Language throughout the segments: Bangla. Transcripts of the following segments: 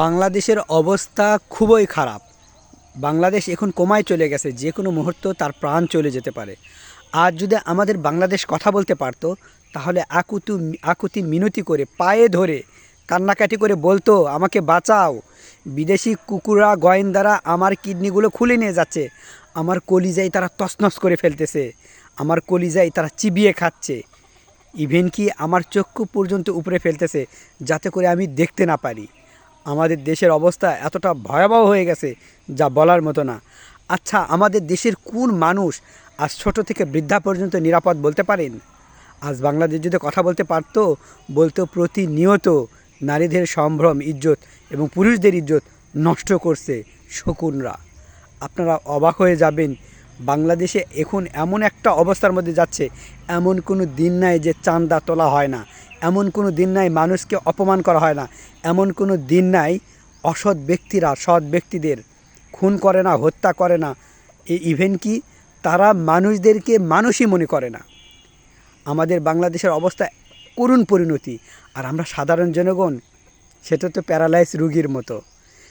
বাংলাদেশের অবস্থা খুবই খারাপ। বাংলাদেশ এখন কমায় চলে গেছে, যে কোনো মুহূর্ত তার প্রাণ চলে যেতে পারে। আর যদি আমাদের বাংলাদেশ কথা বলতে পারতো, তাহলে আকুতু, আকুতি মিনতি করে, পায়ে ধরে, কান্নাকাটি করে বলতো, আমাকে বাঁচাও। বিদেশি কুকুরা গোয়েন্দারা আমার কিডনিগুলো খুলে নিয়ে যাচ্ছে। আমার কলিজাই তারা তছনছ করে ফেলতেছে। আমার কলিজাই তারা চিবিয়ে খাচ্ছে। ইভেন কি আমার চক্ষু পর্যন্ত উপরে ফেলতেছে, যাতে করে আমি দেখতে না পারি। আমাদের দেশের অবস্থা এতটা ভয়াবহ হয়ে গেছে যা বলার মতো না। আচ্ছা আমাদের দেশের কোন মানুষ আজ ছোট থেকে বৃদ্ধা পর্যন্ত নিরাপদ বলতে পারেন? আজ বাংলাদেশ যদি কথা বলতে পারতো, বলতো প্রতিনিয়ত নারীদের সম্ভ্রম, ইজ্জত এবং পুরুষদের ইজ্জত নষ্ট করছে শকুনরা। আপনারা অবাক হয়ে যাবেন বাংলাদেশে এখন এমন একটা অবস্থার মধ্যে যাচ্ছে, এমন কোনো দিন নাই যে চান্দা তোলা হয় না। এমন কোনো দিন নাই মানুষকে অপমান করা হয় না। এমন কোনো দিন নাই অসৎ ব্যক্তিরা, সৎ ব্যক্তিদের খুন করে না, হত্যা করে না। ইভেন কি তারা মানুষদেরকে মানুষই মনে করে না। আমাদের বাংলাদেশের অবস্থা করুণ পরিণতি। আর আমরা সাধারণ জনগণ, সেটা তো প্যারালাইজ রুগীর মতো।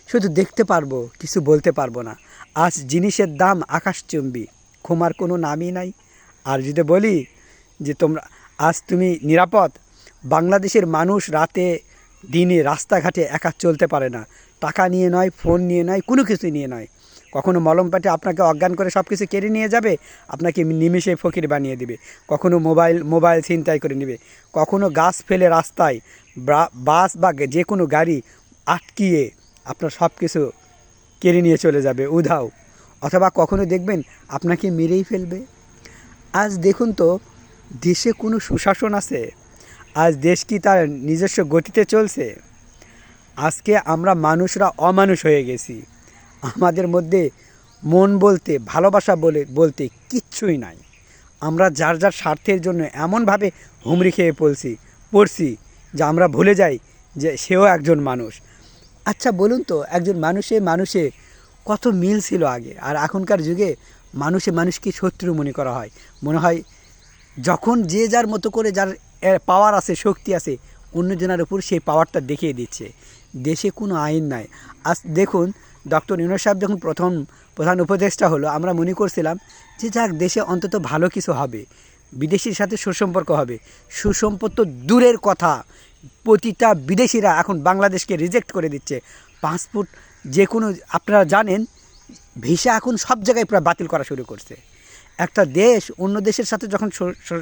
শুধু দেখতে পারব, কিছু বলতে পারব না। আজ জিনিসের দাম আকাশচুম্বী, ক্ষমার কোনো নামই নাই। আর যদি বলি যে তোমরা, আজ তুমি নিরাপদ, বাংলাদেশের মানুষ রাতে দিনে রাস্তাঘাটে একা চলতে পারে না। টাকা নিয়ে নয়, ফোন নিয়ে নয়, কোনো কিছু নিয়ে নয়। কখনো মলম পাটে আপনাকে অজ্ঞান করে সব কিছু কেড়ে নিয়ে যাবে, আপনাকে নিমেষে ফকির বানিয়ে দিবে। কখনো মোবাইল মোবাইল ছিনতাই করে নেবে। কখনো গাছ ফেলে রাস্তায় বাস বা যে কোনো গাড়ি আটকিয়ে আপনার সব কিছু কেড়ে নিয়ে চলে যাবে, উধাও। অথবা কখনো দেখবেন আপনাকে মেরেই ফেলবে। আজ দেখুন তো, দেশে কোনো সুশাসন আছে, আজ দেশ কি তার নিজস্ব গতিতে চলছে? আজকে আমরা মানুষরা অমানুষ হয়ে গেছি। আমাদের মধ্যে মন বলতে, ভালোবাসা বলে, বলতে কিচ্ছুই নাই। আমরা যার যার স্বার্থের জন্য এমনভাবে হুমড়ি খেয়ে পড়ছি পড়ছি যে আমরা ভুলে যাই যে সেও একজন মানুষ। আচ্ছা বলুন তো, একজন মানুষে মানুষে কত মিল ছিল আগে? আর এখনকার যুগে মানুষে মানুষকে শত্রু মনে করা হয়। মনে হয় যখন যে যার মতো করে যার পাওয়ার আছে, শক্তি আছে, অন্যজনের উপর সেই পাওয়ারটা দেখিয়ে দিচ্ছে। দেশে কোনো আইন নাই। আজ দেখুন, ডক্টর ইউনুস সাহেব যখন প্রথম, প্রধান উপদেষ্টা হলো, আমরা মনে করছিলাম যে যাক, দেশে অন্তত ভালো কিছু হবে। বিদেশির সাথে সুসম্পর্ক হবে। সুসম্পর্ক দূরের কথা। প্রতিটা বিদেশিরা এখন বাংলাদেশকে রিজেক্ট করে দিচ্ছে। পাসপোর্ট যে কোনো আপনারা জানেন ভিসা এখন সব জায়গায় প্রায় বাতিল করা শুরু করছে। একটা দেশ অন্য দেশের সাথে যখন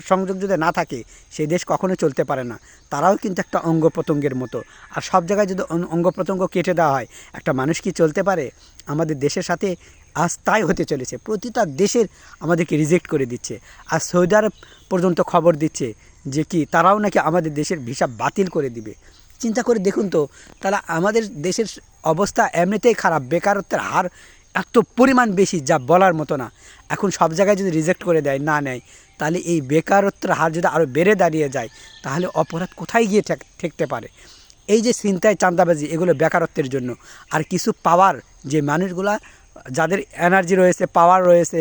সংযোগ যদি না থাকে, সেই দেশ কখনো চলতে পারে না। তারাও কিন্তু একটা অঙ্গ প্রত্যঙ্গের মতো। আর সব জায়গায় যদি অঙ্গ প্রত্যঙ্গ কেটে দেওয়া হয়, একটা মানুষ কি চলতে পারে? আমাদের দেশের সাথে আজ তাই হতে চলেছে। প্রতিটা দেশের আমাদেরকে রিজেক্ট করে দিচ্ছে। আর সৌদি আরব পর্যন্ত খবর দিচ্ছে যে কি তারাও নাকি আমাদের দেশের ভিসা বাতিল করে দিবে। চিন্তা করে দেখুন তো তারা আমাদের দেশের অবস্থা এমনিতেই খারাপ, বেকারত্বের হার এত পরিমাণ বেশি যা বলার মতো না। এখন সব জায়গায় যদি রিজেক্ট করে দেয়, না নেয়, তাহলে এই বেকারত্বের হার যদি আরও বেড়ে দাঁড়িয়ে যায়, তাহলে অপরাধ কোথায় গিয়ে ঠেক ঠেকতে পারে? এই যে চিন্তায় চাঁদাবাজি, এগুলো বেকারত্বের জন্য। আর কিছু পাওয়ার যে মানুষগুলা যাদের এনার্জি রয়েছে পাওয়ার রয়েছে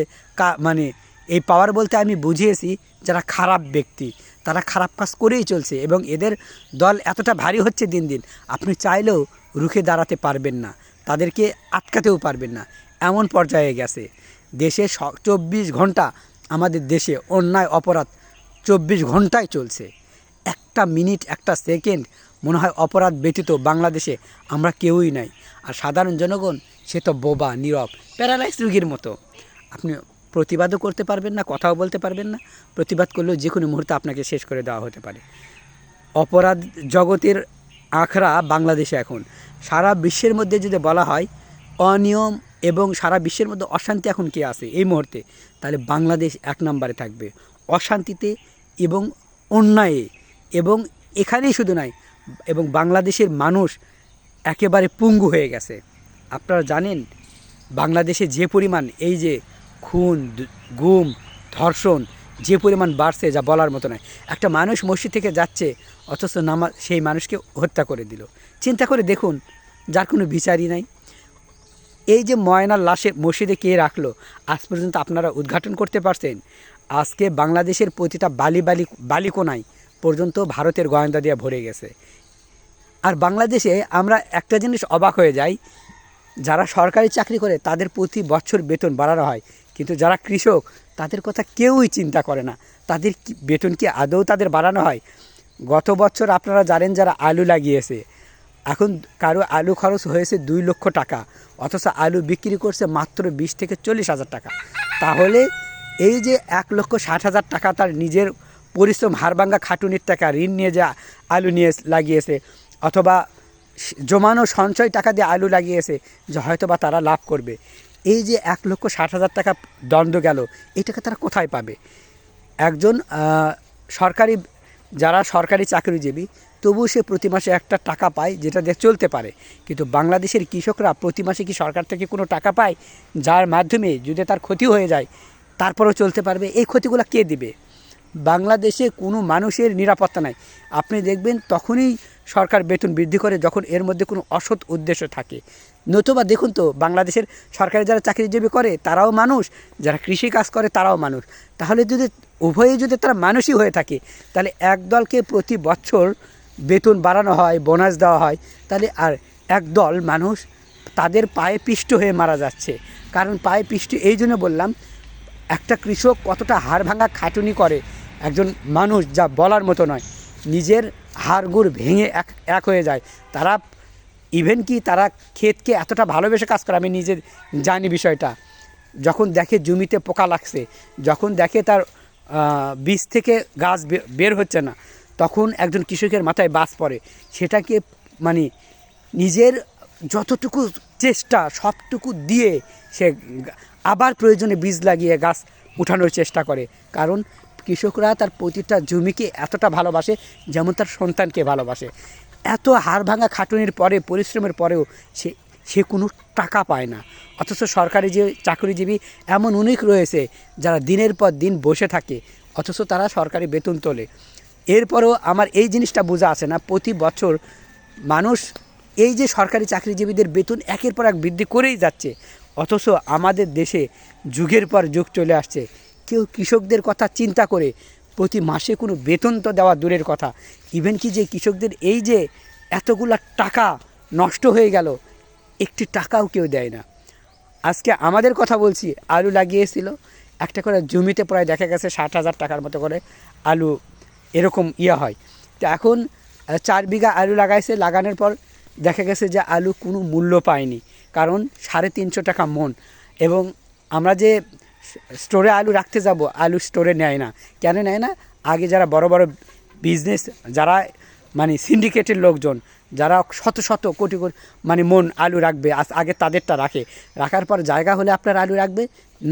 মানে এই পাওয়ার বলতে আমি বুঝিয়েছি যারা খারাপ ব্যক্তি। তারা খারাপ কাজ করেই চলছে এবং এদের দল এতটা ভারী হচ্ছে দিন দিন, আপনি চাইলেও রুখে দাঁড়াতে পারবেন না। তাদেরকে আটকাতেও পারবেন না। এমন পর্যায়ে গেছে। দেশে চব্বিশ ঘণ্টা আমাদের দেশে অন্যায় অপরাধ চব্বিশ ঘন্টায় চলছে। একটা মিনিট, একটা সেকেন্ড মনে হয় অপরাধ ব্যতীত বাংলাদেশে আমরা কেউই নাই। আর সাধারণ জনগণ সে তো বোবা, নীরব প্যারালাইজ রুগীর মতো। আপনি প্রতিবাদও করতে পারবেন না, কথাও বলতে পারবেন না। প্রতিবাদ করলেও যে কোনো মুহূর্তে আপনাকে শেষ করে দেওয়া হতে পারে। অপরাধ জগতের আখড়া বাংলাদেশে এখন। সারা বিশ্বের মধ্যে যদি বলা হয়, অনিয়ম এবং সারা বিশ্বের মধ্যে অশান্তি এখন কে আছে এই মুহূর্তে? তাহলে বাংলাদেশ এক নম্বরে থাকবে। অশান্তিতে এবং অন্যায়ে এবং এখানেই শুধু নয় এবং বাংলাদেশের মানুষ একেবারে পুঙ্গু হয়ে গেছে। আপনারা জানেন, বাংলাদেশে যে পরিমাণ এই যে খুন গুম, ধর্ষণ, যে পরিমাণ বাড়ছে, যা বলার মতো নয়। একটা মানুষ মসজিদ থেকে যাচ্ছে, অথচ নামা সেই মানুষকে হত্যা করে দিল। চিন্তা করে দেখুন, যার কোনো বিচারই নাই। এই যে ময়নার লাশে মসজিদে কে রাখল, আজ পর্যন্ত আপনারা উদ্ঘাটন করতে পারছেন। আজকে বাংলাদেশের প্রতিটা বালি বালি, বালিকোনায় পর্যন্ত ভারতের গোয়েন্দা দিয়ে ভরে গেছে। আর বাংলাদেশে আমরা একটা জিনিস অবাক হয়ে যাই যারা সরকারি চাকরি করে, তাদের প্রতি বছর বেতন বাড়ানো হয়। কিন্তু যারা কৃষক, তাদের কথা কেউই চিন্তা করে না। তাদের বেতন কি আদৌ তাদের বাড়ানো হয়? গত বছর আপনারা জানেন যারা আলু লাগিয়েছে, এখন কারও আলু খরচ হয়েছে দুই লক্ষ টাকা, অথচ আলু বিক্রি করছে মাত্র বিশ থেকে চল্লিশ হাজার টাকা। তাহলে এই যে এক লক্ষ ষাট হাজার টাকা তার নিজের পরিশ্রম হাড়ভাঙ্গা খাটুনির টাকা ঋণ নিয়ে যা, আলু নিয়ে লাগিয়েছে, অথবা জমানো সঞ্চয় টাকা দিয়ে আলু লাগিয়েছে, যে হয়তো বা তারা লাভ করবে। এই যে এক লক্ষ ষাট হাজার টাকা দণ্ড গেল এই টাকা তারা কোথায় পাবে? একজন সরকারি, যারা সরকারি চাকরিজীবী, তবুও সে প্রতি মাসে একটা টাকা পায়, যেটা দিয়ে চলতে পারে। কিন্তু বাংলাদেশের কৃষকরা প্রতি মাসে কি সরকার থেকে কোনো টাকা পায়? যার মাধ্যমে যদি তার ক্ষতি হয়ে যায়, তারপরেও চলতে পারবে। এই ক্ষতিগুলো কে দিবে? বাংলাদেশে কোনো মানুষের নিরাপত্তা নাই। আপনি দেখবেন তখনই সরকার বেতন বৃদ্ধি করে যখন এর মধ্যে কোনো অসৎ উদ্দেশ্য থাকে। নতুবা দেখুন তো, বাংলাদেশের সরকারি যারা চাকরিজীবী করে, তারাও মানুষ, যারা কৃষি কাজ করে, তারাও মানুষ। তাহলে যদি উভয়ে যদি তারা মানুষই হয়ে থাকে, তাহলে এক দলকে প্রতি বছর বেতন বাড়ানো হয়, বোনাস দেওয়া হয়, তাহলে আর এক দল মানুষ তাদের পায়ে পিষ্ট হয়ে মারা যাচ্ছে। কারণ পায়ে পিষ্ট, এই জন্য বললাম, একটা কৃষক কতটা হাড় ভাঙা খাটুনি করে একজন মানুষ যা বলার মতো নয়। নিজের হাড়গুড় ভেঙে এক এক হয়ে যায়। তারা ইভেন কি তারা ক্ষেতকে এতটা ভালোবেসে কাজ করে, আমি নিজে জানি বিষয়টা। যখন দেখে জমিতে পোকা লাগছে, যখন দেখে তার বীজ থেকে গাছ বের হচ্ছে না, তখন একজন কৃষকের মাথায় বাস পড়ে। সেটাকে মানে নিজের যতটুকু চেষ্টা, সবটুকু দিয়ে সে আবার প্রয়োজনে বীজ লাগিয়ে গাছ উঠানোর চেষ্টা করে। কারণ কৃষকরা তার প্রতিটা জমিকে এতটা ভালোবাসে যেমন তার সন্তানকে ভালোবাসে। এত হাড় ভাঙা খাটুনির পরে, পরিশ্রমের পরেও সে সে কোনো টাকা পায় না। অথচ সরকারি যে চাকরিজীবী এমন অনেক রয়েছে যারা দিনের পর দিন বসে থাকে, অথচ তারা সরকারি বেতন তোলে। এরপরেও আমার এই জিনিসটা বোঝা আছে না, প্রতি বছর মানুষ এই যে সরকারি চাকরিজীবীদের বেতন একের পর এক বৃদ্ধি করেই যাচ্ছে, অথচ আমাদের দেশে যুগের পর যুগ চলে আসছে। কেউ কৃষকদের কথা চিন্তা করে প্রতি মাসে কোনো বেতন তো দেওয়া দূরের কথা। ইভেন কি যে কৃষকদের এই যে এতগুলা টাকা নষ্ট হয়ে গেল, একটি টাকাও কেউ দেয় না। আজকে আমাদের কথা বলছি, আলু লাগিয়েছিল, একটা করে জমিতে প্রায় দেখা গেছে ষাট হাজার টাকার মতো করে আলু এরকম ইয়ে হয়। তো এখন চার বিঘা আলু লাগাইছে, লাগানোর পর দেখা গেছে যে আলু কোনো মূল্য পায়নি, কারণ সাড়ে তিনশো টাকা মন। এবং আমরা যে স্টোরে আলু রাখতে যাব, আলু স্টোরে নেয় না। কেন নেয় না? আগে যারা বড় বড় বিজনেস যারা মানে সিন্ডিকেটের লোকজন, যারা শত শত কোটি কোটি মানে মন আলু রাখবে আগে তাদেরটা রাখে। রাখার পর জায়গা হলে আপনার আলু রাখবে,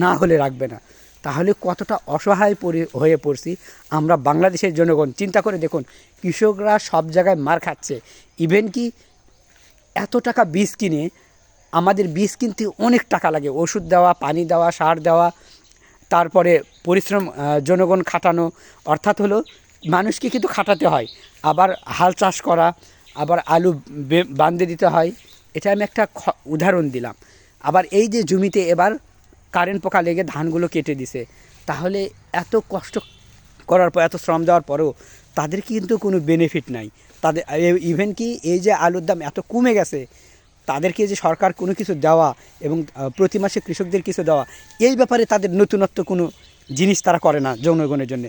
না হলে রাখবে না। তাহলে কতটা অসহায় পরি, হয়ে পড়ছি আমরা বাংলাদেশের জনগণ। চিন্তা করে দেখুন, কৃষকরা সব জায়গায় মার খাচ্ছে। ইভেন কি এত টাকা বীজ কিনে আমাদের বীজ কিনতে অনেক টাকা লাগে। ওষুধ দেওয়া, পানি দেওয়া, সার দেওয়া, তারপরে পরিশ্রম জনগণ খাটানো, অর্থাৎ হলো মানুষকে কিন্তু খাটাতে হয়। আবার হাল চাষ করা, আবার আলু বে- বান্ধে দিতে হয়, এটা আমি একটা উদাহরণ দিলাম। আবার এই যে জমিতে এবার কারেন্ট পোকা লেগে ধানগুলো কেটে দিছে, তাহলে এত কষ্ট করার পর, এত শ্রম দেওয়ার পরেও তাদের কিন্তু কোনো বেনিফিট নাই। তাদের ইভেন কি এই যে আলুর দাম এত কমে গেছে তাদেরকে যে সরকার কোনো কিছু দেওয়া এবং প্রতি মাসে কৃষকদের কিছু দেওয়া, এই ব্যাপারে তাদের নতুনত্ব কোনো জিনিস তারা করে না জনগণের জন্য।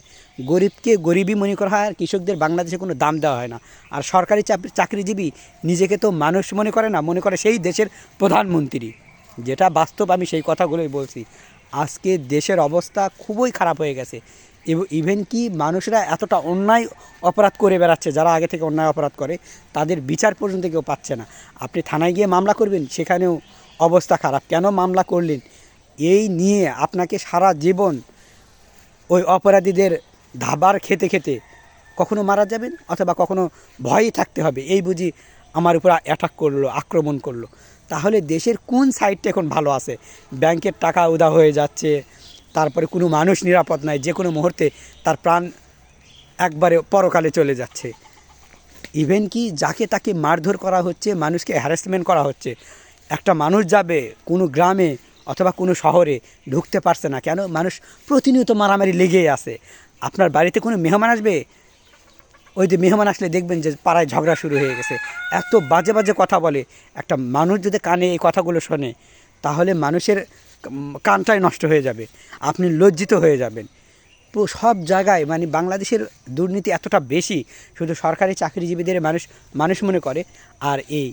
গরিবকে গরিবই মনে করা হয় আর কৃষকদের বাংলাদেশে কোনো দাম দেওয়া হয় না। আর সরকারি চাকরি চাকরিজীবী নিজেকে তো মানুষ মনে করে না, মনে করে সেই দেশের প্রধানমন্ত্রী। যেটা বাস্তব আমি সেই কথাগুলোই বলছি। আজকে দেশের অবস্থা খুবই খারাপ হয়ে গেছে। ইভেন কি মানুষরা এতটা অন্যায় অপরাধ করে বেড়াচ্ছে, যারা আগে থেকে অন্যায় অপরাধ করে, তাদের বিচার পর্যন্ত কেউ পাচ্ছে না। আপনি থানায় গিয়ে মামলা করবেন, সেখানেও অবস্থা খারাপ। কেন মামলা করলেন? এই নিয়ে আপনাকে সারা জীবন ওই অপরাধীদের ধাবার খেতে খেতে কখনো মারা যাবেন? অথবা কখনো ভয়ই থাকতে হবে। এই বুঝি আমার উপর অ্যাটাক করল, আক্রমণ করল। তাহলে দেশের কোন সাইডটা এখন ভালো আছে? ব্যাংকের টাকা উদা হয়ে যাচ্ছে তারপরে কোনো মানুষ নিরাপদ নাই, যে কোনো মুহূর্তে তার প্রাণ একবারে পরকালে চলে যাচ্ছে। ইভেন কি যাকে তাকে মারধর করা হচ্ছে, মানুষকে হ্যারাসমেন্ট করা হচ্ছে, একটা মানুষ যাবে কোনো গ্রামে অথবা কোনো শহরে ঢুকতে পারছে না, কেন? মানুষ প্রতিনিয়ত মারামারি লেগেই আছে। আপনার বাড়িতে কোনো মেহমান আসবে? ওই যে মেহমান আসলে দেখবেন যে পাড়ায় ঝগড়া শুরু হয়ে গেছে। এত বাজে বাজে কথা বলে, একটা মানুষ যদি কানে এই কথাগুলো শোনে, তাহলে মানুষের কানটাই নষ্ট হয়ে যাবে, আপনি লজ্জিত হয়ে যাবেন। সব জায়গায় মানে বাংলাদেশের দুর্নীতি এতটা বেশি, শুধু সরকারি চাকরিজীবীদের মানুষ মানুষ মনে করে, আর এই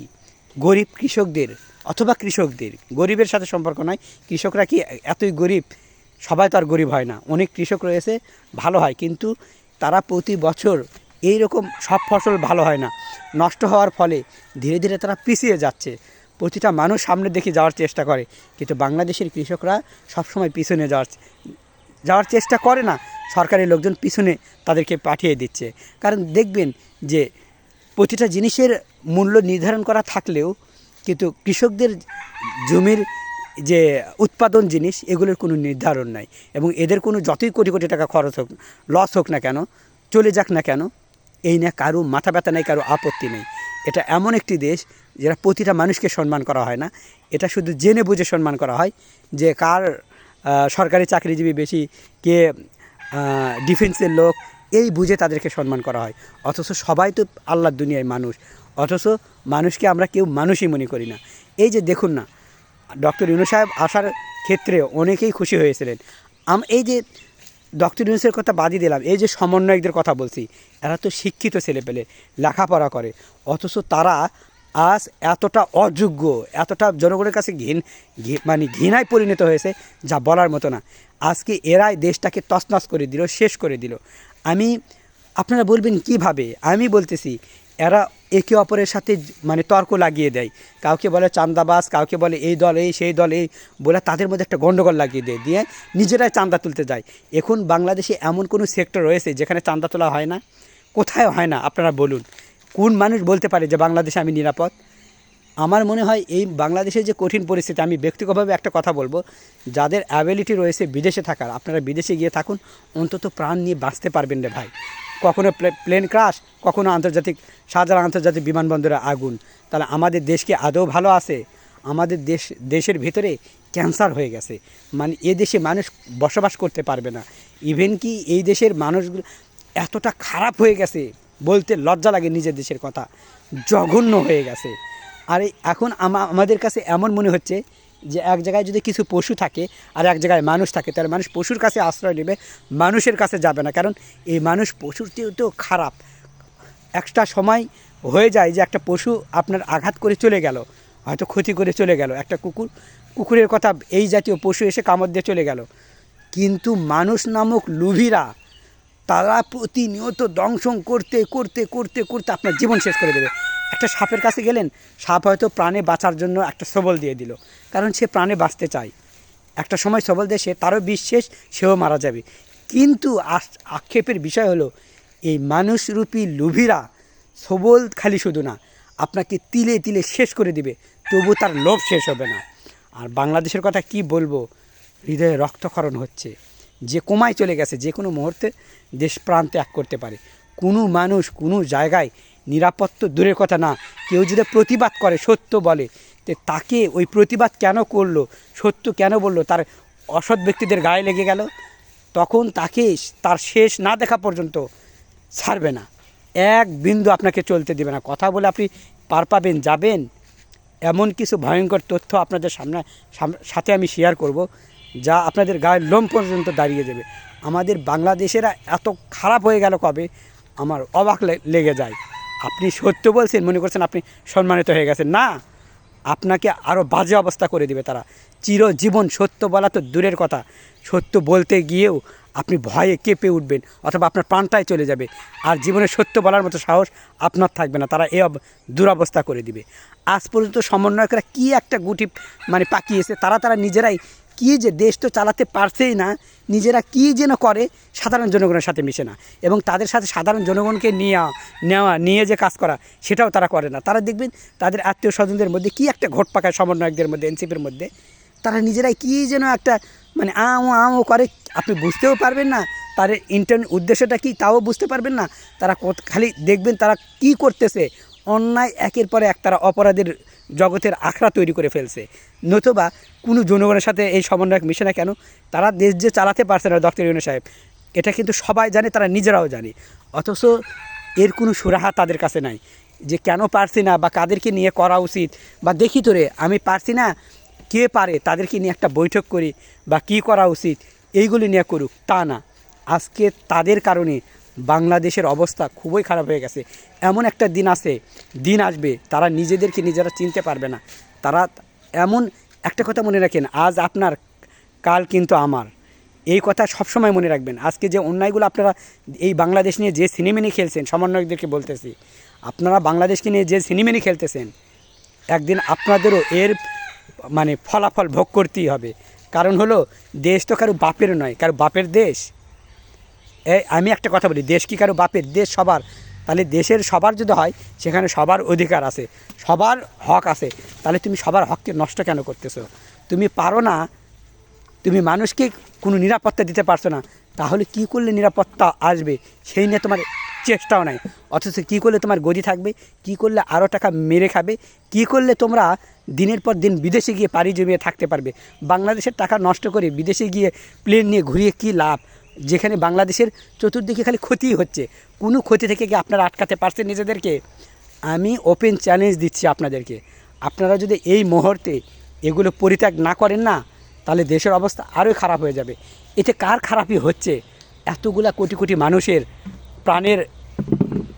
গরিব কৃষকদের অথবা কৃষকদের, গরিবের সাথে সম্পর্ক নয় কৃষকরা কি এতই গরিব? সবাই তো আর গরিব হয় না, অনেক কৃষক রয়েছে, ভালো হয়, কিন্তু তারা প্রতি বছর এই রকম সব ফসল ভালো হয় না। নষ্ট হওয়ার ফলে ধীরে ধীরে তারা পিছিয়ে যাচ্ছে। প্রতিটা মানুষ সামনের দিকে যাওয়ার চেষ্টা করে। কিন্তু বাংলাদেশের কৃষকরা সবসময় পিছনে যাওয়ার যাওয়ার চেষ্টা করে না। সরকারি লোকজন পিছনে তাদেরকে পাঠিয়ে দিচ্ছে। কারণ দেখবেন যে প্রতিটা জিনিসের মূল্য নির্ধারণ করা থাকলেও কিন্তু কৃষকদের জমির যে উৎপাদন জিনিস, এগুলোর কোনো নির্ধারণ নাই এবং এদের কোনো যতই কোটি কোটি টাকা খরচ হোক লস হোক না কেন, চলে যাক না কেন, এই না কারও মাথা ব্যথা নেই, কারও আপত্তি নেই। এটা এমন একটি দেশ যেটা প্রতিটা মানুষকে সম্মান করা হয় না। এটা শুধু জেনে বুঝে সম্মান করা হয় যে কার সরকারি চাকরিজীবী বেশি, কে ডিফেন্সের লোক, এই বুঝে তাদেরকে সম্মান করা হয়। অথচ সবাই তো আল্লাহর দুনিয়ায় মানুষ। অথচ মানুষকে আমরা কেউ মানুষই মনে করি না। এই যে দেখুন না, ডক্টর ইউনু সাহেব আসার ক্ষেত্রে অনেকেই খুশি হয়েছিলেন। আম, এই যে ডক্টর ইউনুসের কথা বাদই দিলাম, এই যে সমন্বয়কদের কথা বলছি, এরা তো শিক্ষিত ছেলেপেলে, লেখাপড়া করে। অথচ তারা আজ এতটা অযোগ্য, এতটা জনগণের কাছে ঘিন মানে ঘৃণায় পরিণত হয়েছে যা বলার মতো না। আজকে এরাই দেশটাকে তছনছ করে দিল, শেষ করে দিল। আমি, আপনারা বলবেন কীভাবে? আমি বলতেছি, এরা একে অপরের সাথে মানে তর্ক লাগিয়ে দেয়। কাউকে বলে চান্দাবাস কাউকে বলে এই দল এই, সেই দল এই, বলে তাদের মধ্যে একটা গণ্ডগোল লাগিয়ে দেয়। দিয়ে নিজেরাই চান্দা তুলতে যায়। এখন বাংলাদেশে এমন কোনো সেক্টর রয়েছে যেখানে চান্দা তোলা হয় না? কোথায় হয় না? আপনারা বলুন। কোন মানুষ বলতে পারে যে বাংলাদেশে আমি নিরাপদ? আমার মনে হয় এই বাংলাদেশের যে কঠিন পরিস্থিতি, আমি ব্যক্তিগতভাবে একটা কথা বলব, যাদের অ্যাবিলিটি রয়েছে বিদেশে থাকার, আপনারা বিদেশে গিয়ে থাকুন, অন্তত প্রাণ নিয়ে বাঁচতে পারবেন রে ভাই। কখনো প্লেন ক্রাশ কখনো আন্তর্জাতিক সাধারণ আন্তর্জাতিক বিমানবন্দরে আগুন। তাহলে আমাদের দেশ কি আদৌ ভালো আছে? আমাদের দেশ, দেশের ভিতরে ক্যান্সার হয়ে গেছে। মানে এ দেশে মানুষ বসবাস করতে পারবে না। ইভেন কি এই দেশের মানুষগুলো এতটা খারাপ হয়ে গেছে বলতে লজ্জা লাগে নিজের দেশের কথা। জঘন্য হয়ে গেছে। আর এখন আমা- আমাদের কাছে এমন মনে হচ্ছে যে এক জায়গায় যদি কিছু পশু থাকে আর এক জায়গায় মানুষ থাকে, তাহলে মানুষ পশুর কাছে আশ্রয় নেবে, মানুষের কাছে যাবে না। কারণ এই মানুষ পশুর চেয়েও খারাপ। একটা সময় হয়ে যায় যে একটা পশু আপনার আঘাত করে চলে গেল, হয়তো ক্ষতি করে চলে গেল। একটা কুকুর, কুকুরের কথা এই জাতীয় পশু এসে কামড় দিয়ে চলে গেল। কিন্তু মানুষ নামক লুভিরা তারা প্রতিনিয়ত দংশন করতে করতে করতে করতে আপনার জীবন শেষ করে দেবে। একটা সাপের কাছে গেলেন, সাপ হয়তো প্রাণে বাঁচার জন্য একটা সবল দিয়ে দিল। কারণ সে প্রাণে বাঁচতে চায়। একটা সময় সবল সে, তারও শেষ, সেও মারা যাবে। কিন্তু আক্ষেপের বিষয় হলো, এই মানুষরূপী লোভীরা সবল খালি শুধু না, আপনাকে তিলে তিলে শেষ করে দিবে, তবু তার লোভ শেষ হবে না। আর বাংলাদেশের কথা কি বলব? হৃদয়ে রক্তক্ষরণ হচ্ছে। যে কমায় চলে গেছে, যে কোনো মুহূর্তে দেশ প্রাণ ত্যাগ করতে পারে। কোনো মানুষ কোনো জায়গায় নিরাপদ তো দূরের কথা না। কেউ যদি প্রতিবাদ করে, সত্য বলে, তো তাকে ওই প্রতিবাদ কেন করল, সত্য কেন বলল, তার অসৎ ব্যক্তিদের গায়ে লেগে গেল, তখন তাকে তার শেষ না দেখা পর্যন্ত ছাড়বে না। এক বিন্দু আপনাকে চলতে দেবে না। কথা বলে আপনি পার পাবেন, যাবেন, এমন কিছু ভয়ঙ্কর তথ্য আপনাদের সামনে সাম- সাথে আমি শেয়ার করব। যা আপনাদের গায়ের লোম পর্যন্ত দাঁড়িয়ে দেবে আমাদের বাংলাদেশেরা এত খারাপ হয়ে গেল কবে? আমার অবাক লেগে যায়। আপনি সত্য বলছেন, মনে করছেন আপনি সম্মানিত হয়ে গেছেন। না, আপনাকে আরও বাজে অবস্থা করে দিবে তারা। চিরজীবন সত্য বলা তো দূরের কথা। সত্য বলতে গিয়েও আপনি ভয়ে কেঁপে উঠবেন অথবা আপনার প্রাণটাই চলে যাবে। আর জীবনে সত্য বলার মতো সাহস আপনার থাকবে না। তারা এ দুরবস্থা করে দিবে। আজ পর্যন্ত সমন্বয়করা কী একটা গুটি মানে পাকিয়েছে, তারা তারা নিজেরাই কি যে দেশ তো চালাতে পারছেই না, নিজেরা কি যেন করে সাধারণ জনগণের সাথে মিশে না। এবং তাদের সাথে সাধারণ জনগণকে নিয়ে, নেওয়া, নিয়ে যে কাজ করা, সেটাও তারা করে না। তারা দেখবেন তাদের আত্মীয় স্বজনদের মধ্যে কি একটা ঘোট পাকায় সমন্বয়কদের মধ্যে, এনসিপির মধ্যে। তারা নিজেরাই কি যেন একটা মানে আও আও করে, আপনি বুঝতেও পারবেন না তার ইন্টার উদ্দেশ্যটা কি, তাও বুঝতে পারবেন না। তারা খালি দেখবেন তারা কি করতেছে। অন্যায় একের পরে এক তারা অপরাধের জগতের আখড়া তৈরি করে ফেলছে। নতুবা কোনো জনগণের সাথে এই সমন্বয়ক মিশে না কেন? তারা দেশ যে চালাতে পারছে না, ডক্টর ইউনু সাহেব, এটা কিন্তু সবাই জানে, তারা নিজেরাও জানে। অথচ এর কোনো সুরাহা তাদের কাছে নাই যে কেন পারছি না বা কাদেরকে নিয়ে করা উচিত বা দেখি তোরে, আমি পারছি না, কে পারে, তাদেরকে নিয়ে একটা বৈঠক করি বা কি করা উচিত, এইগুলি নিয়ে করুক, তা না। আজকে তাদের কারণে বাংলাদেশের অবস্থা খুবই খারাপ হয়ে গেছে। এমন একটা দিন আছে, দিন আসবে, তারা নিজেদেরকে নিজেরা চিনতে পারবে না। তারা এমন একটা কথা মনে রাখেন, আজ আপনার, কাল কিন্তু আমার। এই কথা সবসময় মনে রাখবেন। আজকে যে অন্যায়গুলো আপনারা এই বাংলাদেশ নিয়ে যে সিনেমিনি খেলছেন, সমন্বয়কদেরকে বলতেছি, আপনারা বাংলাদেশকে নিয়ে যে সিনেমিনি খেলতেছেন, একদিন আপনাদেরও এর মানে ফলাফল ভোগ করতেই হবে। কারণ হলো, দেশ তো কারও বাপের নয়, কারও বাপের দেশ। আমি একটা কথা বলি, দেশ কি কারও বাপের? দেশ সবার। তাহলে দেশের সবার যদি হয়, সেখানে সবার অধিকার আছে, সবার হক আছে। তাহলে তুমি সবার হককে নষ্ট কেন করতেছো? তুমি পারো না, তুমি মানুষকে কোনো নিরাপত্তা দিতে পারছ না। তাহলে কি করলে নিরাপত্তা আসবে? সেই নিয়ে তোমার চেষ্টাও নাই। অথচ কী করলে তোমার গদি থাকবে? কি করলে আরও টাকা মেরে খাবে? কি করলে তোমরা দিনের পর দিন বিদেশে গিয়ে পাড়ি জমিয়ে থাকতে পারবে? বাংলাদেশের টাকা নষ্ট করে বিদেশে গিয়ে প্লেন নিয়ে ঘুরিয়ে কি লাভ? যেখানে বাংলাদেশের চতুর্দিকে খালি ক্ষতি হচ্ছে। কোনো ক্ষতি থেকে কি আপনারা আটকাতে পারছেন নিজেদেরকে? আমি ওপেন চ্যালেঞ্জ দিচ্ছি আপনাদেরকে। আপনারা যদি এই মুহূর্তে এগুলো পরিত্যাগ না করেন না, তাহলে দেশের অবস্থা আরও খারাপ হয়ে যাবে। এতে কার খারাপই হচ্ছে? এতগুলা কোটি কোটি মানুষের প্রাণের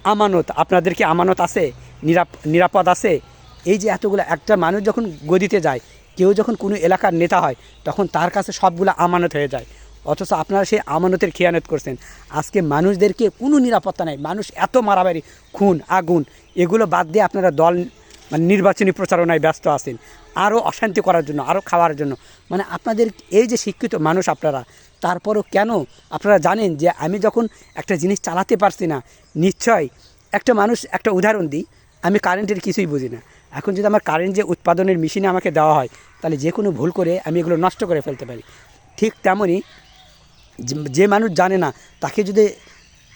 আমানত আপনাদেরকে আমানত আছে? নিরাপ, নিরাপদ আছে? এই যে এতগুলো, একটা মানুষ যখন গদিতে যায়, কেউ যখন কোনো এলাকার নেতা হয়, তখন তার কাছে সবগুলো আমানত হয়ে যায়। অথচ আপনারা সেই আমানতের খেয়ানত করছেন। আজকে মানুষদেরকে কোনো নিরাপত্তা নেই। মানুষ এত মারামারি, খুন, আগুন, এগুলো বাদ দিয়ে আপনারা দল মানে নির্বাচনী প্রচারণায় ব্যস্ত আছেন। আরও অশান্তি করার জন্য আরও খাওয়ার জন্য। মানে আপনাদের এই যে শিক্ষিত মানুষ আপনারা, তারপরও কেন? আপনারা জানেন যে আমি যখন একটা জিনিস চালাতে পারছি না, নিশ্চয় একটা মানুষ, একটা উদাহরণ দিই, আমি কারেন্টের কিছুই বুঝি না। এখন যদি আমার কারেন্ট যে উৎপাদনের মেশিনে আমাকে দেওয়া হয়, তাহলে যে কোনো ভুল করে আমি এগুলো নষ্ট করে ফেলতে পারি। ঠিক তেমনই যে- মানুষ জানে না, তাকে যদি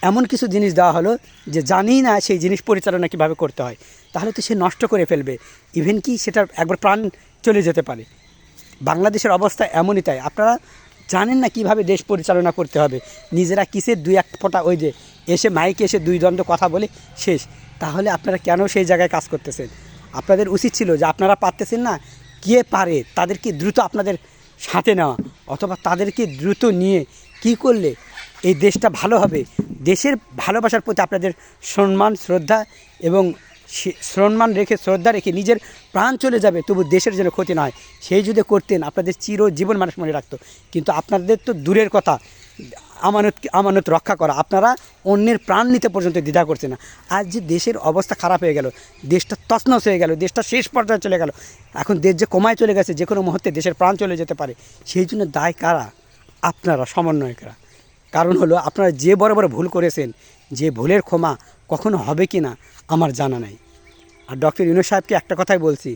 এমন কিছু জিনিস দেওয়া হলো যে জানেই না সেই জিনিস পরিচালনা কীভাবে করতে হয়, তাহলে তো সে নষ্ট করে ফেলবে। ইভেন কি সেটা একবার প্রাণ চলে যেতে পারে। বাংলাদেশের অবস্থা এমনই তাই। আপনারা জানেন না কীভাবে দেশ পরিচালনা করতে হবে। নিজেরা কিসের দুই এক ফোঁটা ওই যে এসে মাইকে এসে দুই দ্বন্দ্ব কথা বলে শেষ। তাহলে আপনারা কেন সেই জায়গায় কাজ করতেছেন? আপনাদের উচিত ছিল যে আপনারা পারতেছেন না, কে পারে তাদেরকে দ্রুত আপনাদের সাথে নেওয়া, অথবা তাদেরকে দ্রুত নিয়ে কি করলে এই দেশটা ভালো হবে? দেশের ভালোবাসার প্রতি আপনাদের সম্মান, শ্রদ্ধা এবং সম্মান রেখে, শ্রদ্ধা রেখে নিজের প্রাণ চলে যাবে, তবু দেশের যেন ক্ষতি না হয়। সেই যদি করতেন, আপনাদের চিরজীবন মানুষ মনে রাখতো। কিন্তু আপনাদের তো দূরের কথা। আমানত আমানত রক্ষা করা। আপনারা অন্যের প্রাণ নিতে পর্যন্ত দ্বিধা করছে না। আজ যে দেশের অবস্থা খারাপ হয়ে গেল, দেশটা তছনছ হয়ে গেল, দেশটা শেষ পর্যায়ে চলে গেল, এখন দেশ যে কমায় চলে গেছে, যে কোনো মুহূর্তে দেশের প্রাণ চলে যেতে পারে। সেই জন্য দায় কারা? আপনারা, সমন্বয়করা। কারণ হলো, আপনারা যে বড় বড় ভুল করেছেন, যে ভুলের ক্ষমা কখনো হবে কি না, আমার জানা নাই। আর ডক্টর ইউনুস সাহেবকে একটা কথাই বলছি,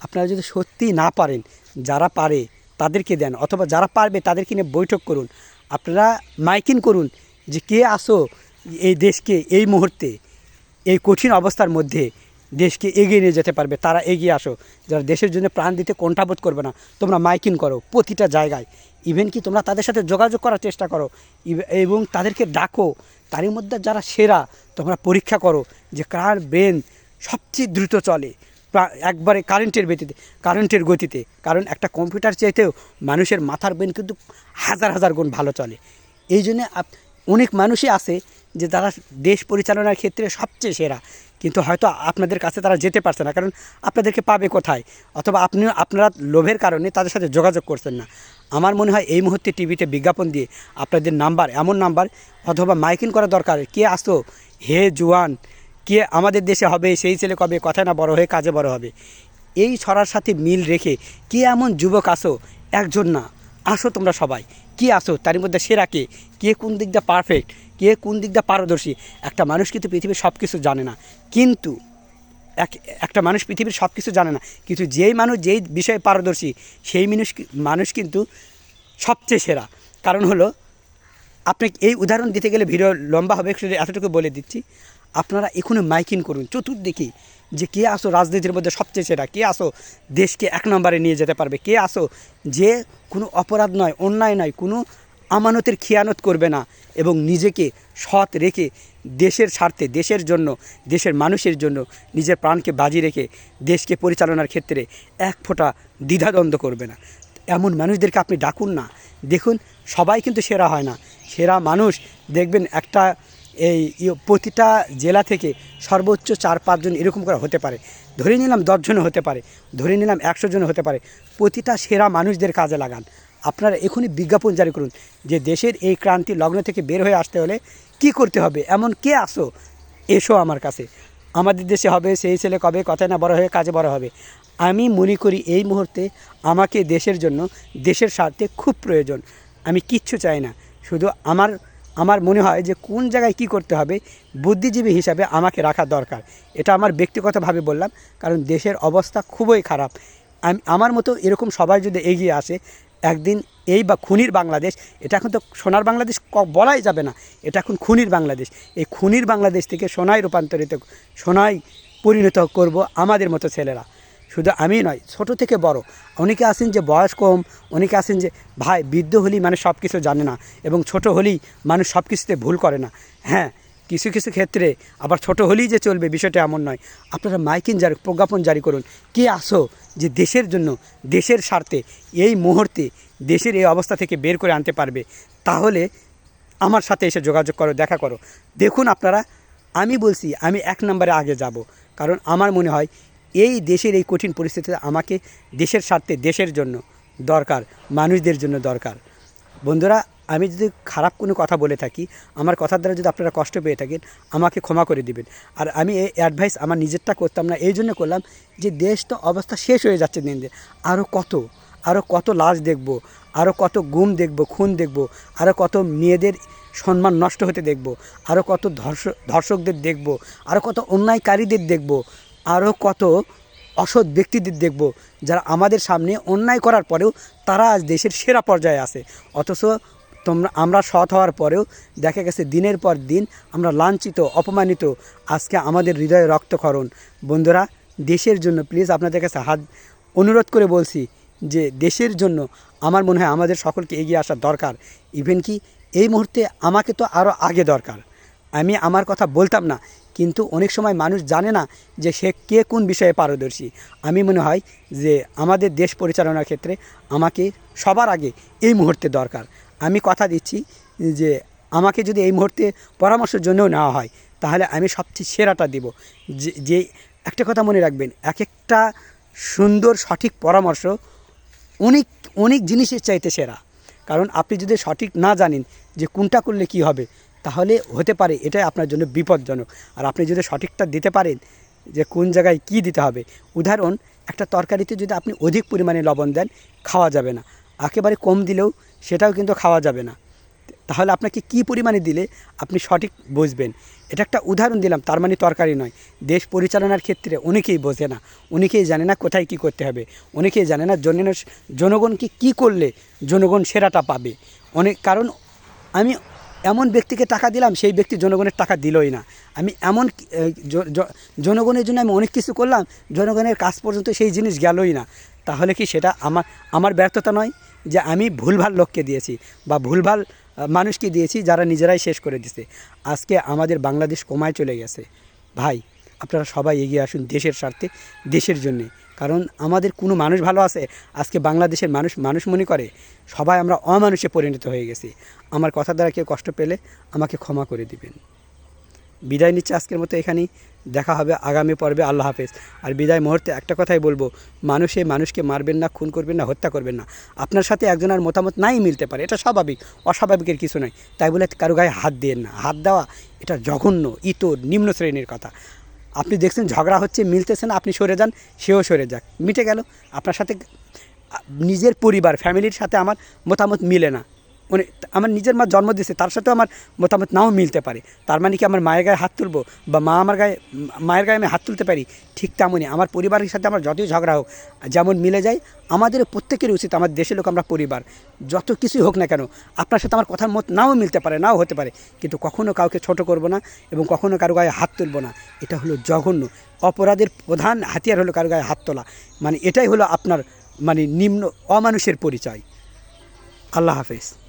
আপনারা যদি সত্যি না পারেন, যারা পারে তাদেরকে দেন, অথবা যারা পারবে তাদেরকে নিয়ে বৈঠক করুন। আপনারা মাইকিং করুন যে কে আসো এই দেশকে এই মুহূর্তে, এই কঠিন অবস্থার মধ্যে দেশকে এগিয়ে নিয়ে যেতে পারবে, তারা এগিয়ে আসো। যারা দেশের জন্য প্রাণ দিতে কোনটাবোধ করবে না, তোমরা মাইকিং করো প্রতিটা জায়গায়। ইভেন কি তোমরা তাদের সাথে যোগাযোগ করার চেষ্টা করো। এবং তাদেরকে ডাকো। তারই মধ্যে যারা সেরা, তোমরা পরীক্ষা করো যে কার ব্রেন সবচেয়ে দ্রুত চলে। একবারে কারেন্টের গতিতে কারেন্টের গতিতে। কারণ একটা কম্পিউটার চাইতেও মানুষের মাথার ব্রেন কিন্তু হাজার হাজার গুণ ভালো চলে। এই জন্যে অনেক মানুষই আছে যে তারা দেশ পরিচালনার ক্ষেত্রে সবচেয়ে সেরা। কিন্তু হয়তো আপনাদের কাছে তারা যেতে পারছে না, কারণ আপনাদেরকে পাবে কোথায়? অথবা আপনি আপনারা লোভের কারণে তাদের সাথে যোগাযোগ করছেন না। আমার মনে হয় এই মুহূর্তে টিভিতে বিজ্ঞাপন দিয়ে আপনাদের নাম্বার, এমন নাম্বার, অথবা মাইকিং করা দরকার। কে আসতো? হে জুয়ান, কে আমাদের দেশে হবে? সেই ছেলে কবে? কথায় না বড় হয়ে কাজে বড় হবে। এই ছড়ার সাথে মিল রেখে কে এমন যুবক আসো? একজন না, আসো তোমরা সবাই। কি আসো তার মধ্যে সেরা কে? কে কোন দিকটা পারফেক্ট কে কোন দিকটা পারদর্শী? একটা মানুষ কিন্তু পৃথিবীর সব কিছু জানে না। কিন্তু এক, একটা মানুষ পৃথিবীর সব কিছু জানে না। কিন্তু যেই মানুষ যেই বিষয়ে পারদর্শী, সেই মানুষ মানুষ কিন্তু সবচেয়ে সেরা। কারণ হলো, আপনি এই উদাহরণ দিতে গেলে ভিডিও লম্বা হবে এতটুকু বলে দিচ্ছি। আপনারা এখনই মাইকিং করুন। চতুর্দিকে যে কে আসো রাজনীতির মধ্যে সবচেয়ে সেরা, কে আসো দেশকে এক নম্বরে নিয়ে যেতে পারবে, কে আসো যে কোনো অপরাধ নয়, অন্যায় নয়, কোনো আমানতের খেয়ানত করবে না এবং নিজেকে সৎ রেখে দেশের স্বার্থে, দেশের জন্য, দেশের মানুষের জন্য নিজের প্রাণকে বাজি রেখে দেশকে পরিচালনার ক্ষেত্রে এক ফোঁটা দ্বিধাদ্বন্দ্ব করবে না। এমন মানুষদেরকে আপনি ডাকুন না। দেখুন, সবাই কিন্তু সেরা হয় না। সেরা মানুষ, দেখবেন একটা এই প্রতিটা জেলা থেকে সর্বোচ্চ চার পাঁচজন এরকম করে হতে পারে। ধরে নিলাম দশজনও হতে পারে, ধরে নিলাম একশো জন হতে পারে। প্রতিটা সেরা মানুষদের কাজে লাগান। আপনারা এখনই বিজ্ঞাপন জারি করুন যে দেশের এই ক্রান্তি লগ্ন থেকে বের হয়ে আসতে হলে কি করতে হবে, এমন কে আসো? এসো আমার কাছে। আমাদের দেশে হবে, সেই ছেলে কবে, কথায় না বড় হয়ে কাজে বড় হবে। আমি মনে করি এই মুহূর্তে আমাকে দেশের জন্য, দেশের স্বার্থে খুব প্রয়োজন। আমি কিচ্ছু চাই না। শুধু আমার আমার মনে হয় যে কোন জায়গায় কি করতে হবে বুদ্ধিজীবী হিসাবে আমাকে রাখা দরকার। এটা আমার ব্যক্তিগতভাবে বললাম, কারণ দেশের অবস্থা খুবই খারাপ। আমি, আমার মতো এরকম সবাই যদি এগিয়ে আসে, একদিন এই বা খুনির বাংলাদেশ, এটা এখন তো সোনার বাংলাদেশ বলাই যাবে না। এটা এখন খুনির বাংলাদেশ। এই খুনির বাংলাদেশ থেকে সোনায় রূপান্তরিত, সোনায় পরিণত করব আমাদের মতো ছেলেরা। শুধু আমি নয়, ছোট থেকে বড়। অনেকে আছেন যে বয়স কম, অনেকে আছেন যে, ভাই, বৃদ্ধ হলেই মানুষ সব কিছু জানে না এবং ছোট হলেই মানুষ সব কিছুতে ভুল করে না। হ্যাঁ কিছু কিছু ক্ষেত্রে আবার ছোট হলেই যে চলবে বিষয়টা এমন নয়। আপনারা মাইকিং জারি, প্রজ্ঞাপন জারি করুন। কে আসো যে দেশের জন্য, দেশের স্বার্থে এই মুহূর্তে দেশের এই অবস্থা থেকে বের করে আনতে পারবে, তাহলে আমার সাথে এসে যোগাযোগ করো, দেখা করো। দেখুন আপনারা, আমি বলছি, আমি এক নম্বরে আগে যাব, কারণ আমার মনে হয় এই দেশের এই কঠিন পরিস্থিতিতে আমাকে দেশের স্বার্থে, দেশের জন্য দরকার, মানুষদের জন্য দরকার। বন্ধুরা, আমি যদি খারাপ কোনো কথা বলে থাকি, আমার কথার দ্বারা যদি আপনারা কষ্ট পেয়ে থাকেন, আমাকে ক্ষমা করে দিবেন। আর আমি এই অ্যাডভাইস আমার নিজেরটা করতাম না, এই জন্য করলাম যে দেশ তো অবস্থা শেষ হয়ে যাচ্ছে দিন দিন। আরও কত আরও কত লাশ দেখব আরও কত গুম দেখব, খুন দেখব আরও কত মেয়েদের সম্মান নষ্ট হতে দেখব আরও কত ধর্ষক ধর্ষকদের দেখব আরও কত অন্যায়কারীদের দেখব আরও কত অসৎ ব্যক্তিদের দেখব যারা আমাদের সামনে অন্যায় করার পরেও তারা আজ দেশের সেরা পর্যায়ে আছে। অথচ তোমরা, আমরা সৎ হওয়ার পরেও দেখা গেছে দিনের পর দিন আমরা লাঞ্ছিত, অপমানিত। আজকে আমাদের হৃদয়ে রক্তক্ষরণ। বন্ধুরা, দেশের জন্য প্লিজ আপনাদের কাছে হাত অনুরোধ করে বলছি যে দেশের জন্য আমার মনে হয় আমাদের সকলকে এগিয়ে আসা দরকার। ইভেন কি এই মুহূর্তে আমাকে তো আরও আগে দরকার। আমি আমার কথা বলতাম না কিন্তু অনেক সময় মানুষ জানে না যে সে কে কোন বিষয়ে পারদর্শী। আমি মনে হয় যে আমাদের দেশ পরিচালনার ক্ষেত্রে আমাকে সবার আগে এই মুহূর্তে দরকার। আমি কথা দিচ্ছি যে আমাকে যদি এই মুহূর্তে পরামর্শের জন্যও নেওয়া হয়, তাহলে আমি সবচেয়ে সেরাটা দিব। যে যে একটা কথা মনে রাখবেন এক একটা সুন্দর সঠিক পরামর্শ অনেক অনেক জিনিসের চাইতে সেরা। কারণ আপনি যদি সঠিক না জানেন যে কোনটা করলে কি হবে তাহলে হতে পারে, এটাই আপনার জন্য বিপজ্জনক। আর আপনি যদি সঠিকটা দিতে পারেন যে কোন জায়গায় কি দিতে হবে, উদাহরণ, একটা তরকারিতে যদি আপনি অধিক পরিমাণে লবণ দেন, খাওয়া যাবে না। একেবারে কম দিলেও সেটাও কিন্তু খাওয়া যাবে না। তাহলে আপনাকে কি পরিমাণে দিলে আপনি সঠিক বুঝবেন। এটা একটা উদাহরণ দিলাম, তার মানে তরকারি নয়। দেশ পরিচালনার ক্ষেত্রে অনেকেই বোঝে না, অনেকেই জানে না কোথায় কি করতে হবে, অনেকেই জানে না জন জনগণকে কি করলে জনগণ সেরাটা পাবে। অনেক, কারণ আমি এমন ব্যক্তিকে টাকা দিলাম, সেই ব্যক্তি জনগণের টাকা দিলই না। আমি এমন জনগণের জন্য আমি অনেক কিছু করলাম, জনগণের কাজ পর্যন্ত সেই জিনিস গেলই না। তাহলে কি সেটা আমার আমার ব্যর্থতা নয় যে আমি ভুলভাল লোককে দিয়েছি বা ভুলভাল মানুষকে দিয়েছি যারা নিজেরাই শেষ করে দিছে আজকে আমাদের বাংলাদেশ কমায় চলে গেছে। ভাই, আপনারা সবাই এগিয়ে আসুন দেশের স্বার্থে, দেশের জন্যে। কারণ আমাদের কোনো মানুষ ভালো আছে? আজকে বাংলাদেশের মানুষ মানুষ মনে করে, সবাই আমরা অমানুষে পরিণত হয়ে গেছি। আমার কথা দ্বারা কেউ কষ্ট পেলে আমাকে ক্ষমা করে দিবেন। বিদায় নিচ্ছে আজকের মতো এখানেই। দেখা হবে আগামী পর্বে। আল্লাহ হাফেজ। আর বিদায় মুহূর্তে একটা কথাই বলব, মানুষে মানুষকে মারবেন না, খুন করবেন না, হত্যা করবেন না। আপনার সাথে একজনের মতামত নাই মিলতে পারে। এটা স্বাভাবিক। অস্বাভাবিকের কিছু নয় তাই বলে কারও গায়ে হাত দিয়েন না। হাত দেওয়া এটা জঘন্য, ইতর, নিম্ন শ্রেণির কথা। আপনি দেখছেন ঝগড়া হচ্ছে, মিলতেছে না, আপনি সরে যান, সেও সরে যাক। মিটে গেল। আপনার সাথে নিজের পরিবার ফ্যামিলির সাথে আমার মতামত মিলে না। মানে আমার নিজের মা জন্ম দিয়েছে, তার সাথেও আমার মতামত নাও মিলতে পারে। তার মানে কি আমার মায়ের গায়ে হাত তুলবো বা মা আমার গায়ে, মায়ের গায়ে আমি হাত তুলতে পারি? ঠিক তেমনই। আমার পরিবারের সাথে আমার যতই ঝগড়া হোক, যেমন মিলে যায়, আমাদের প্রত্যেকেরই উচিত আমার দেশের লোক, আমরা পরিবার। যত কিছুই হোক না কেন, আপনার সাথে আমার কথার মত নাও মিলতে পারে, নাও হতে পারে। কিন্তু কখনো কাউকে ছোট করব না এবং কখনো কারও গায়ে হাত তুলব না। এটা হলো জঘন্য। অপরাধের প্রধান হাতিয়ার হলো কারও গায়ে হাত তোলা। মানে এটাই হলো আপনার মানে নিম্ন অমানুষের পরিচয়। আল্লাহ হাফেজ।